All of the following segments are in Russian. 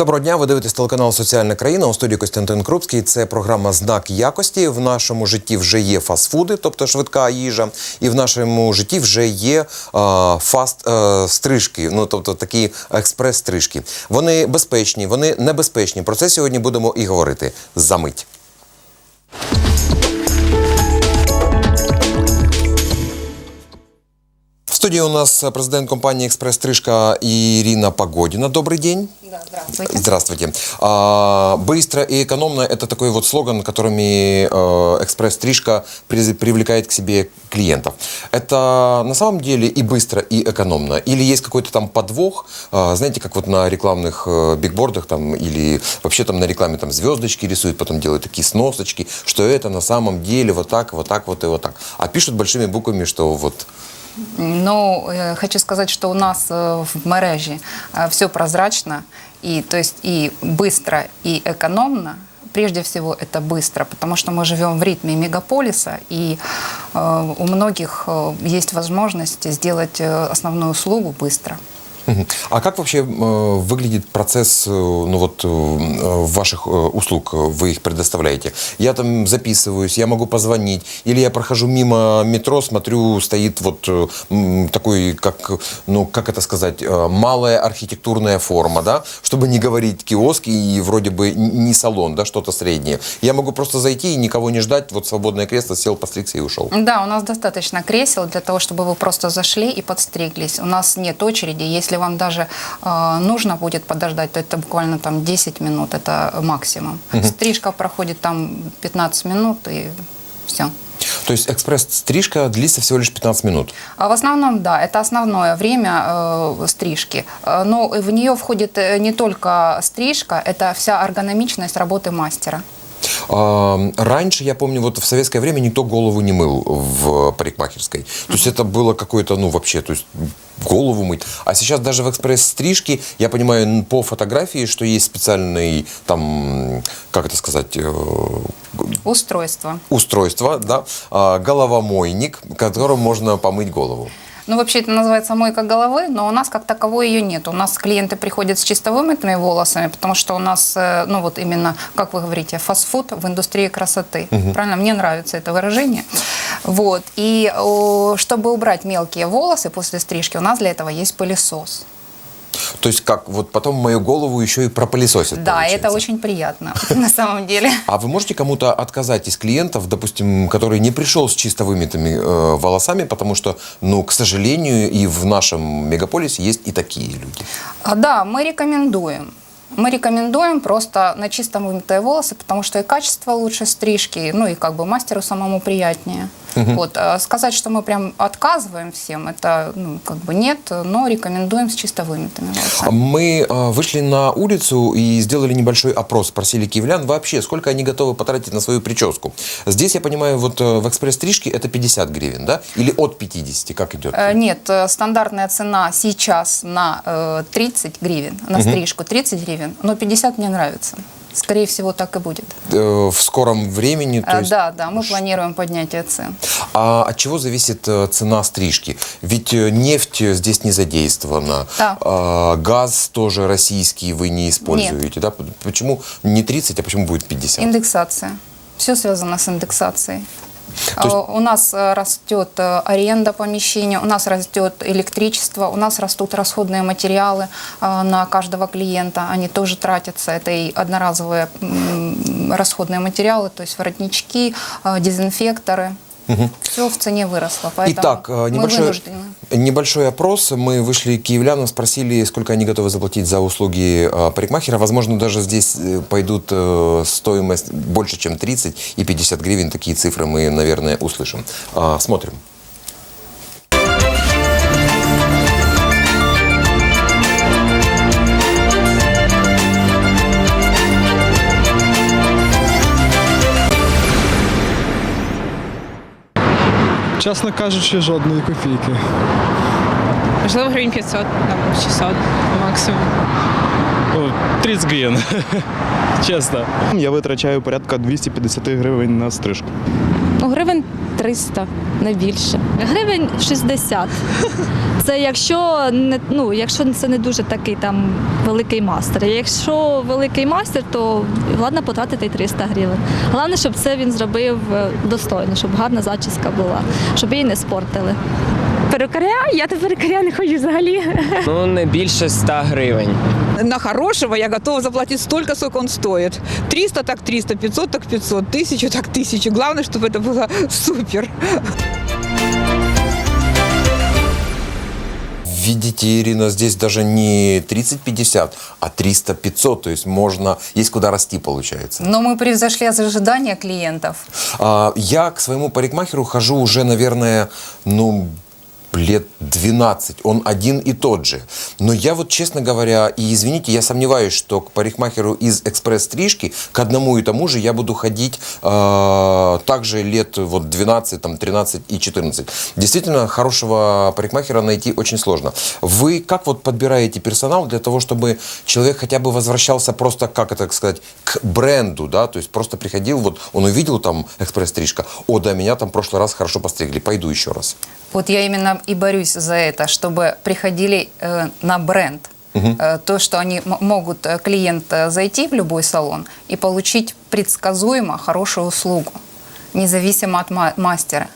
Доброго дня. Ви дивитесь телеканал Соціальна країна у студії Костянтин Крупський. Це програма Знак якості. В нашому житті вже є фастфуди, тобто швидка їжа, і в нашому житті вже є а, фаст а, стрижки, ну тобто такі експрес-стрижки. Вони безпечні, вони небезпечні. Про це сьогодні будемо і говорити за мить. В студії у нас президент компанії Експрес-стрижка Ирина Погодина. Добрый день. Да, здравствуйте. Здравствуйте. А, быстро и экономно – это такой вот слоган, которыми э, экспресс-стрижка приз- привлекает к себе клиентов. Это на самом деле и быстро, и экономно? Или есть какой-то там подвох? А, знаете, как вот на рекламных э, бигбордах там, или вообще там на рекламе там звездочки рисуют, потом делают такие сносочки, что это на самом деле вот так, вот так, вот и вот так. А пишут большими буквами, что вот ну, е, хочу сказати, що у нас е, в мережі все прозрачно, и, то есть и быстро, и экономно. Прежде всего, это быстро, потому что мы живем в ритме мегаполиса, и э, у многих э, есть возможность сделать э, основную услугу быстро. А как вообще э, выглядит процесс э, ну вот, э, ваших услуг? Вы их предоставляете? Я там записываюсь, я могу позвонить, или я прохожу мимо метро, смотрю, стоит вот такой, как, ну, как это сказать, малая архитектурная форма, да, чтобы не говорить киоск и вроде бы не салон, да, что-то среднее. Я могу просто зайти и никого не ждать, вот свободное кресло, сел, постригся и ушел. Да, у нас достаточно кресел для того, чтобы вы просто зашли и подстриглись. У нас нет очереди. Если вам даже э, нужно будет подождать, то это буквально там 10 минут, это максимум. Стрижка проходит там 15 минут и все. То есть экспресс-стрижка длится всего лишь 15 минут. А в основном, да, это основное время э, стрижки. Э, Но в нее входит э, не только стрижка, это вся эргономичность работы мастера. А, Раньше, я помню, вот в советское время никто голову не мыл в парикмахерской. То есть это было какое-то, ну, вообще, то есть голову мыть. А сейчас даже в экспресс-стрижке, я понимаю по фотографии, что есть специальный, там, как это сказать, э, Устройство. устройство, да, а, головомойник, которым можно помыть голову. Ну, вообще это называется мойка головы, но у нас как таковой ее нет. У нас клиенты приходят с чисто вымытыми волосами, потому что у нас, э, ну вот именно, как вы говорите, фастфуд в индустрии красоты. Правильно? Мне нравится это выражение. Вот. И чтобы убрать мелкие волосы после стрижки, у нас для этого есть пылесос. То есть как вот потом мою голову еще и пропылесосят. Да, получается. это очень приятно на самом деле. А вы можете кому-то отказать из клиентов, допустим, который не пришел с чисто вымытыми э, волосами, потому что, ну, к сожалению, и в нашем мегаполисе есть и такие люди. А, Да, мы рекомендуем. Мы рекомендуем просто на чисто вымытые волосы, потому что и качество лучше стрижки, ну и как бы мастеру самому приятнее. Вот. а Сказать, что мы прям отказываем всем, это ну, как бы нет, но рекомендуем с чисто вымытыми волосами. Мы э, вышли на улицу и сделали небольшой опрос, спросили киевлян вообще, сколько они готовы потратить на свою прическу. Здесь, я понимаю, вот э, в экспресс-стрижке это 50 гривен, да? Или от 50, как идет? Э, Нет, э, стандартная цена сейчас на э, 30 гривен, на стрижку 30 гривен, но 50 мне нравится. Скорее всего, так и будет. Э, в скором времени, то Э, есть... Да, да, мы планируем поднятие цен. А от чего зависит э, цена стрижки? Ведь нефть здесь не задействована. Да. А, газ тоже российский вы не используете. Да? П- Почему не 30, а почему будет 50? Индексация. Все связано с индексацией. Есть- А, У нас э, растет э, аренда помещения, у нас растет электричество, у нас растут расходные материалы э, на каждого клиента. Они тоже тратятся. Это и одноразовые расходные материалы, то есть воротнички, э, дезинфекторы. Все в цене выросло. Поэтому Итак, э, мы небольшой, вынуждены. небольшой опрос. Мы вышли к киевлянам, спросили, сколько они готовы заплатить за услуги э, парикмахера. Возможно, даже здесь э, пойдут стоимость больше, чем 30 и 50 гривен. Такие цифры мы, наверное, услышим. Смотрим. Чесно кажучи, жодної копійки. Можливо, гривень 500, там 600 максимум. О, 30 гривень. Чесно. Я витрачаю порядка 250 гривень на стрижку. Ну, гривень 300. Не більше. Гривень 60. Це якщо не ну, якщо це не дуже такий там великий мастер. Якщо великий мастер, то ладно потратити й 300 гривень. Головне, щоб це він зробив е, достойно, щоб гарна зачіска була, щоб її не спортили. Перукаря? Я до перукаря не ходжу взагалі. Ну, не більше 100 гривень. На хорошего я готова заплатить столько, сколько он стоит. 300 так 300, 500 так 500, 1000 так 1000. Главное, чтобы это было супер. Видите, Ирина, здесь даже не 30-50, а 300-500. То есть можно, есть куда расти, получается. Но мы превзошли ожидания клиентов. А, Я к своему парикмахеру хожу уже, наверное, ну, лет 12. Он один и тот же. Но я вот, честно говоря, и извините, я сомневаюсь, что к парикмахеру из экспресс-стрижки к одному и тому же я буду ходить э, также лет вот 12, там, 13 и 14. Действительно, хорошего парикмахера найти очень сложно. Вы как вот подбираете персонал для того, чтобы человек хотя бы возвращался просто, как это сказать, к бренду, да, то есть просто приходил, вот он увидел там экспресс-стрижка, о, да, меня там в прошлый раз хорошо постригли, пойду еще раз. Вот я именно и борюсь за это, чтобы приходили э, на бренд. Э, то, что они могут, э, клиент, э, зайти в любой салон и получить предсказуемо хорошую услугу, независимо от ма- мастера.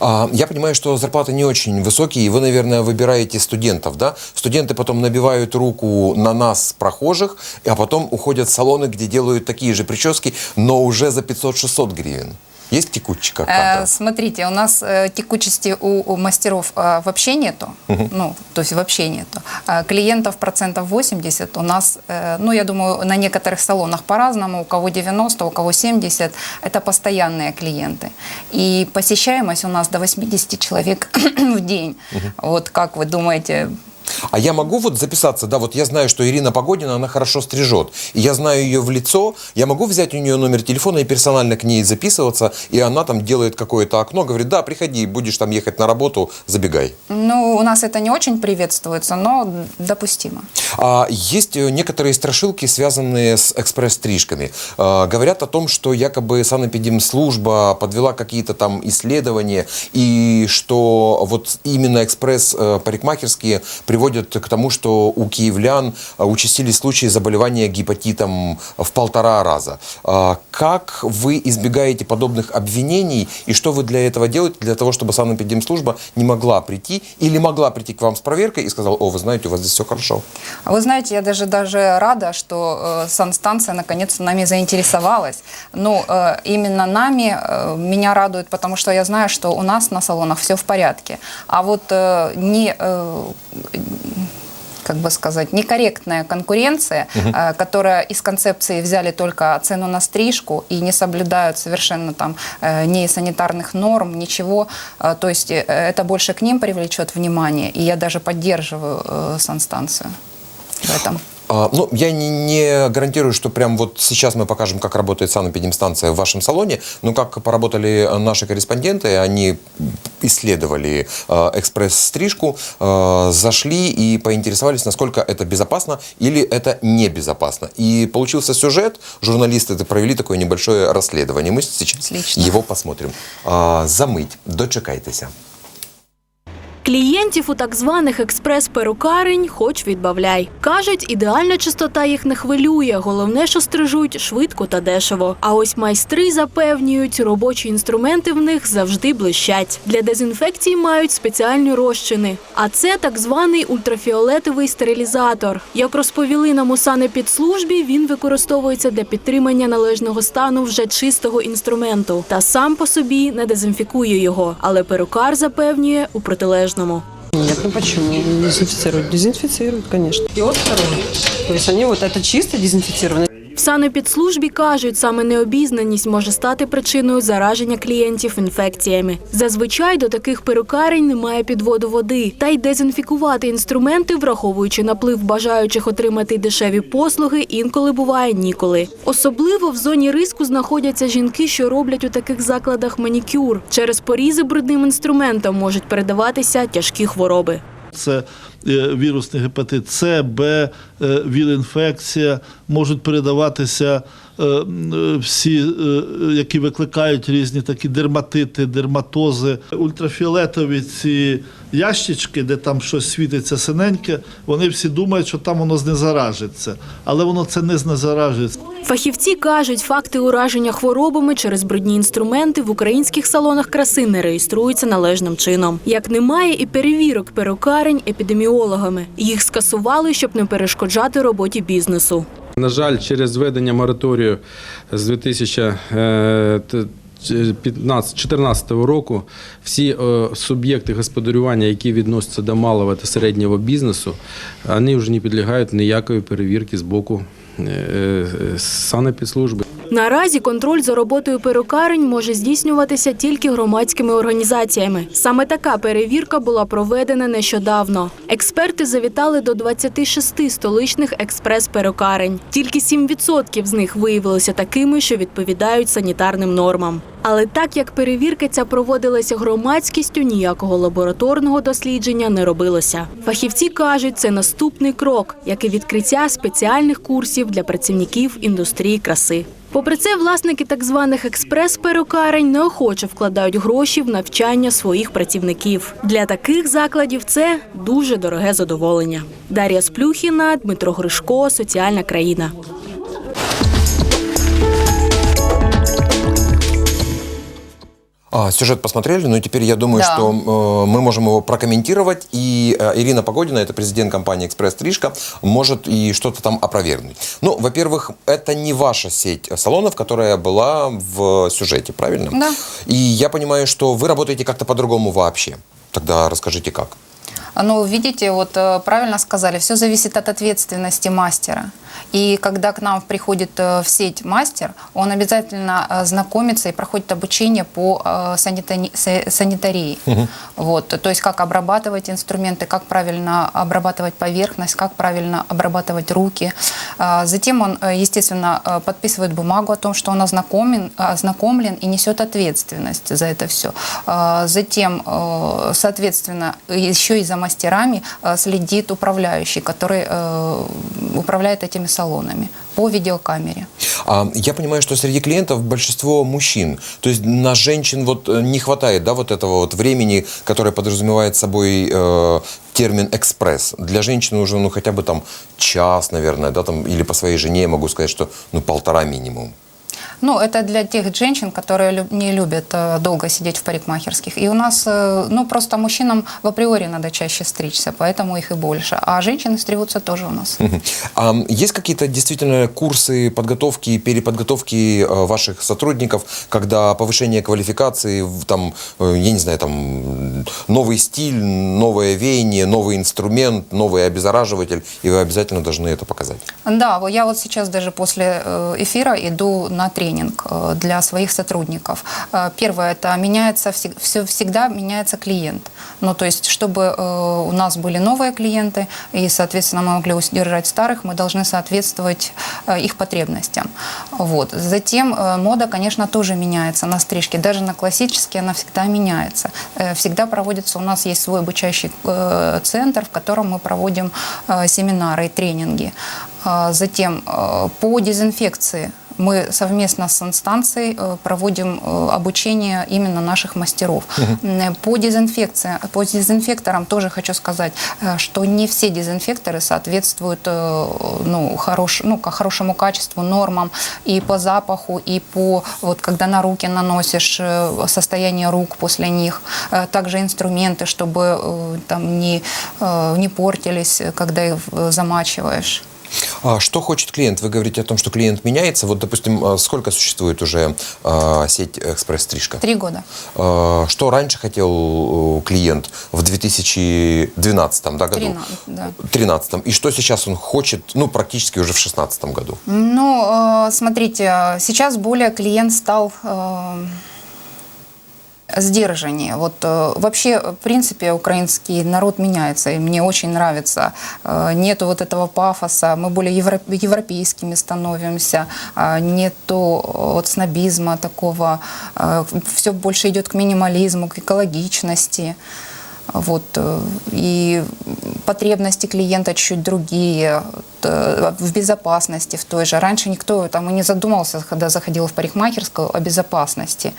А, Я понимаю, что зарплаты не очень высокие, и вы, наверное, выбираете студентов, да? Студенты потом набивают руку на нас, прохожих, а потом уходят в салоны, где делают такие же прически, но уже за 500-600 гривен. Есть текучка Э, смотрите, у нас э, текучести у, у мастеров э, вообще нету, ну, то есть вообще нету. А клиентов процентов 80 у нас, э, ну, я думаю, на некоторых салонах по-разному, у кого 90, у кого 70, это постоянные клиенты. И посещаемость у нас до 80 человек в день. Вот как вы думаете, А я могу вот записаться, да, вот я знаю, что Ирина Погодина, она хорошо стрижет, и я знаю ее в лицо, я могу взять у нее номер телефона и персонально к ней записываться, и она там делает какое-то окно, говорит, да, приходи, будешь там ехать на работу, забегай. ну, у нас это не очень приветствуется, но допустимо. А, Есть э, некоторые страшилки, связанные с экспресс-стрижками. А, Говорят о том, что якобы санэпидемслужба подвела какие-то там исследования, и что вот именно экспресс-парикмахерские приводят к тому, что у киевлян а, участились случаи заболевания гепатитом в полтора раза. А, Как вы избегаете подобных обвинений, и что вы для этого делаете, для того, чтобы санэпидемслужба не могла прийти или могла прийти к вам с проверкой и сказала, о, вы знаете, у вас здесь все хорошо? А Вы знаете, я даже, даже рада, что э, санстанция наконец-то нами заинтересовалась. Ну, э, именно нами э, меня радует, потому что я знаю, что у нас на салонах все в порядке. А вот не... как бы сказать, некорректная конкуренция, э, которая из концепции взяли только цену на стрижку и не соблюдают совершенно там э, ни санитарных норм, ничего. Э, То есть э, это больше к ним привлечет внимание, и я даже поддерживаю э, санстанцию в этом. А, Ну, я не, не гарантирую, что прям вот сейчас мы покажем, как работает санэпидемстанция в вашем салоне, но как поработали наши корреспонденты, они исследовали э, экспресс-стрижку, э, зашли и поинтересовались, насколько это безопасно или это небезопасно. И получился сюжет, журналисты провели такое небольшое расследование. Мы сейчас Отлично. его посмотрим. А, замыть, дочекайтеся. Клієнтів у так званих експрес-перукарень хоч відбавляй. Кажуть, ідеальна чистота їх не хвилює. Головне, що стрижуть швидко та дешево. А ось майстри запевнюють, робочі інструменти в них завжди блищать. Для дезінфекції мають спеціальні розчини. А це так званий ультрафіолетовий стерилізатор. Як розповіли нам у санепідслужбі, він використовується для підтримання належного стану вже чистого інструменту та сам по собі не дезінфікує його. Але перукар запевнює у протилежному. Нет, ну почему? Дезинфицируют. Дезинфицируют, конечно. И от сторон. То есть они вот это чисто дезинфицировано. В санепідслужбі кажуть, саме необізнаність може стати причиною зараження клієнтів інфекціями. Зазвичай до таких перукарень немає підводу води, та й дезінфікувати інструменти, враховуючи наплив бажаючих отримати дешеві послуги, інколи буває ніколи. Особливо в зоні риску знаходяться жінки, що роблять у таких закладах манікюр. Через порізи брудним інструментом можуть передаватися тяжкі хвороби. Це е, вірусний гепатит С, Б, е, віл-інфекція, можуть передаватися е, м, е, Всі, е, які викликають різні такі дерматити, дерматози, ультрафіолетові ці ящички, де там щось світиться синеньке, вони всі думають, що там воно знезаражиться, але воно це не знезаражується. Фахівці кажуть, факти ураження хворобами через брудні інструменти в українських салонах краси не реєструються належним чином. Як немає і перевірок перукарень епідеміологами. Їх скасували, щоб не перешкоджати роботі бізнесу. На жаль, через введення мораторію з 2014 року всі е, суб'єкти господарювання, які відносяться до малого та середнього бізнесу, вони вже не підлягають ніякої перевірки з боку е, е, санепідслужби. Наразі контроль за роботою перукарень може здійснюватися тільки громадськими організаціями. Саме така перевірка була проведена нещодавно. Експерти завітали до 26 столичних експрес-перукарень. Тільки 7% з них виявилися такими, що відповідають санітарним нормам. Але так як перевірка ця проводилася громадськістю, ніякого лабораторного дослідження не робилося. Фахівці кажуть, це наступний крок, як і відкриття спеціальних курсів для працівників індустрії краси. Попри це, власники так званих експрес-перукарень неохоче вкладають гроші в навчання своїх працівників. Для таких закладів це дуже дороге задоволення. Дар'я Сплюхіна, Дмитро Гришко, Соціальна країна. А, сюжет посмотрели, но теперь я думаю, Да. что э, мы можем его прокомментировать, и э, Ирина Погодина, это президент компании «Экспресс Стрижка», может и что-то там опровергнуть. Ну, во-первых, это не ваша сеть салонов, которая была в сюжете, правильно? Да. И я понимаю, что вы работаете как-то по-другому вообще. Тогда расскажите, как. Ну, видите, вот э, правильно сказали, все зависит от ответственности мастера. И когда к нам приходит э, в сеть мастер, он обязательно э, знакомится и проходит обучение по санитарии. Вот, то есть как обрабатывать инструменты, как правильно обрабатывать поверхность, как правильно обрабатывать руки. А, Затем он, естественно, подписывает бумагу о том, что он ознакомлен, ознакомлен и несет ответственность за это все. Затем, э, соответственно, еще и за мастерами э, следит управляющий, который э, управляет этими салонами по видеокамере. А, Я понимаю, что среди клиентов большинство мужчин. То есть на женщин вот э, не хватает, да, вот этого вот времени, которое подразумевает собой термин экспресс. Для женщины уже, ну, хотя бы там час, наверное, да, там, или по своей жене я могу сказать, что, ну, полтора минимум. Ну, это для тех женщин, которые не любят э, долго сидеть в парикмахерских. И у нас, э, ну, просто мужчинам в априори надо чаще стричься, поэтому их и больше. А женщины стригутся тоже у нас. А есть какие-то действительно курсы подготовки, переподготовки э, ваших сотрудников, когда повышение квалификации, там, я не знаю, там новый стиль, новое веяние, новый инструмент, новый обеззараживатель, и вы обязательно должны это показать? Да, вот я вот сейчас даже после э, эфира иду на тренинг э, для своих сотрудников. Э, Первое, это меняется, все, всегда меняется клиент. Ну, то есть, чтобы у нас были новые клиенты, и, соответственно, мы могли удержать старых, мы должны соответствовать их потребностям. Вот. Затем мода, конечно, тоже меняется на стрижке. Даже на классические она всегда меняется. Всегда проводится, у нас есть свой обучающий центр, в котором мы проводим семинары и тренинги. А, Затем э, по дезинфекции мы совместно с инстанцией э, проводим э, обучение именно наших мастеров. По дезинфекции, по дезинфекторам тоже хочу сказать, э, что не все дезинфекторы соответствуют ну, хорош, ну, хорошему качеству, нормам и по запаху, и по, вот когда на руки наносишь, состояние рук после них, также инструменты, чтобы там не, не портились, когда их замачиваешь. А что хочет клиент? Вы говорите о том, что клиент меняется. Вот, допустим, э, сколько существует уже э, сеть «Экспресс-стрижка»? Три года. Что раньше хотел э, клиент в 2012 да, году? Трина- да. 13 И что сейчас он хочет, ну, практически уже в 2016 году? Ну, э, смотрите, сейчас более клиент стал э, сдержаннее. Вот э, вообще, в принципе, украинский народ меняется, и мне очень нравится. Э, Нету вот этого пафоса, мы более евро- европейскими становимся, а нету э, вот снобизма такого, все больше идет к минимализму, к экологичности. Вот, э, и потребности клиента чуть другие, т- в безопасности в той же. Раньше никто там и не задумывался, когда заходил в парикмахерскую, о безопасности.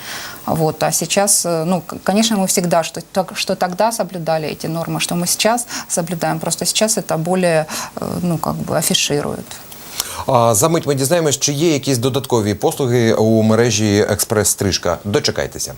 Вот, а сейчас, э, ну, к- конечно, мы всегда, что, так- что тогда соблюдали эти нормы, что мы сейчас соблюдаем, просто сейчас это более, э, ну, как бы афишируют. А, за мить ми дізнаємось, чи є якісь додаткові послуги у мережі експрес-стрижка. Дочекайтеся.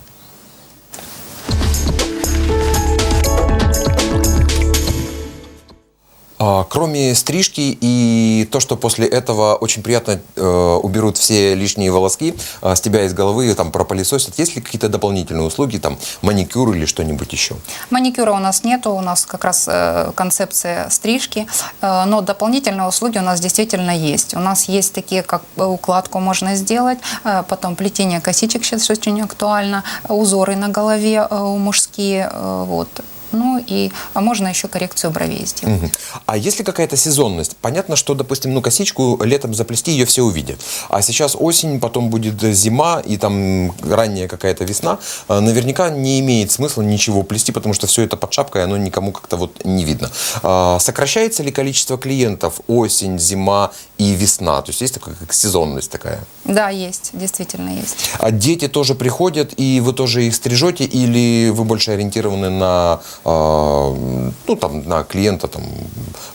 Кроме стрижки и то, что после этого очень приятно э, уберут все лишние волоски э, с тебя из головы, там пропылесосят, есть ли какие-то дополнительные услуги, там маникюр или что-нибудь еще? Маникюра у нас нету, у нас как раз э, концепция стрижки, но дополнительные услуги у нас действительно есть. У нас есть такие, как укладку можно сделать, потом плетение косичек сейчас очень актуально, узоры на голове э, мужские, вот. Ну и а можно еще коррекцию бровей сделать. Мгм. А если какая-то сезонность? Понятно, что, допустим, ну, косичку летом заплести, ее все увидят. А сейчас осень, потом будет зима и там ранняя какая-то весна. А, Наверняка не имеет смысла ничего плести, потому что все это под шапкой, оно никому как-то вот не видно. А, Сокращается ли количество клиентов осень, зима и весна? То есть есть такая как сезонность такая? Да, есть, действительно есть. А дети тоже приходят, и вы тоже их стрижете, или вы больше ориентированы на, ну, там, на клиента там,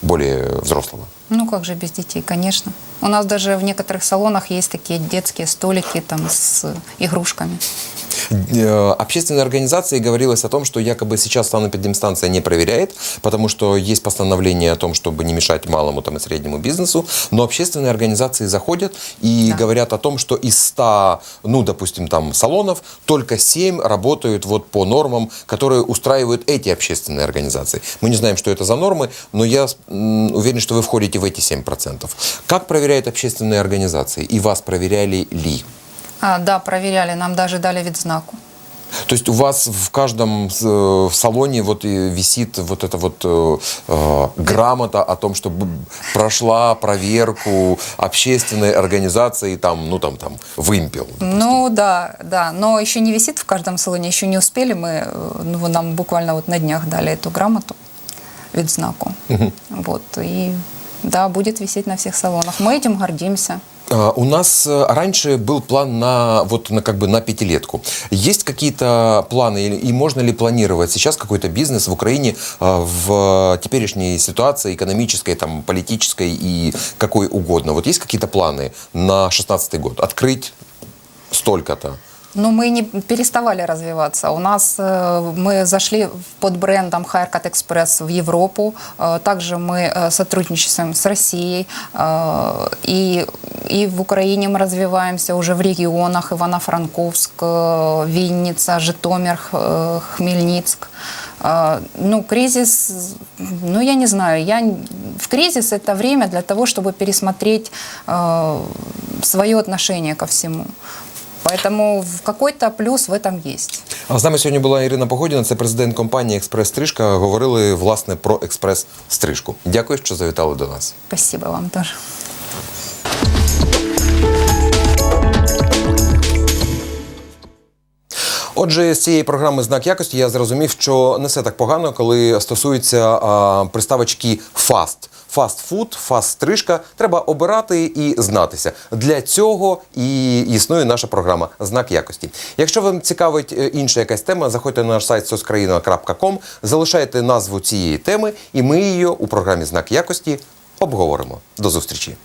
более взрослого? Ну как же без детей, конечно. У нас даже в некоторых салонах есть такие детские столики там с игрушками. Э, Общественной организации говорилось о том, что якобы сейчас санэпидемстанция не проверяет, потому что есть постановление о том, чтобы не мешать малому там, и среднему бизнесу, но общественные организации заходят и Да. говорят о том, что из 100, ну, допустим, там, салонов, только 7 работают вот по нормам, которые устраивают эти общественные организации. Мы не знаем, что это за нормы, но я уверен, что вы входите в эти 7%. Как проверяют общественные организации? И вас проверяли ли? А, да, проверяли, нам даже дали вид знаку. То есть у вас в каждом э, в салоне вот и висит вот эта вот э, э, грамота о том, что прошла проверку общественной организации, там, ну там, там, вымпел. Ну да, да, но еще не висит в каждом салоне, еще не успели мы, э, ну нам буквально вот на днях дали эту грамоту, вид знаку. Вот, и да, будет висеть на всех салонах. Мы этим гордимся. А, У нас э, раньше был план на вот на как бы на пятилетку. Есть какие-то планы и можно ли планировать сейчас какой-то бизнес в Украине а, в теперешней ситуации экономической, там, политической и какой угодно? Вот есть какие-то планы на 16 год? Открыть столько-то? Но мы не переставали развиваться. У нас э, мы зашли под брендом Haircut Express в Европу. Э, Также мы э, сотрудничаем с Россией. И, и в Украине мы развиваемся уже в регионах Ивано-Франковск, Винница, Житомир, Хмельницк. Ну, кризис, ну, я не знаю, я, в кризис это время для того, чтобы пересмотреть э, свое отношение ко всему. Поэтому в какой-то плюс в этом есть. А з нами сьогодні була Ірина Погодіна, це президент компанії Експрес-стрижка. Говорили власне про експрес-стрижку. Дякую, що завітали до нас. Спасибо вам тоже. Отже, з цієї програми знак якості я зрозумів, що не все так погано, коли стосується а, приставочки фаст. Фаст-фуд, фаст-стрижка треба обирати і знатися. Для цього і існує наша програма Знак якості. Якщо вам цікавить е, інша якась тема, заходьте на наш сайт soskraїна.com, залишайте назву цієї теми, і ми її у програмі Знак якості обговоримо. До зустрічі!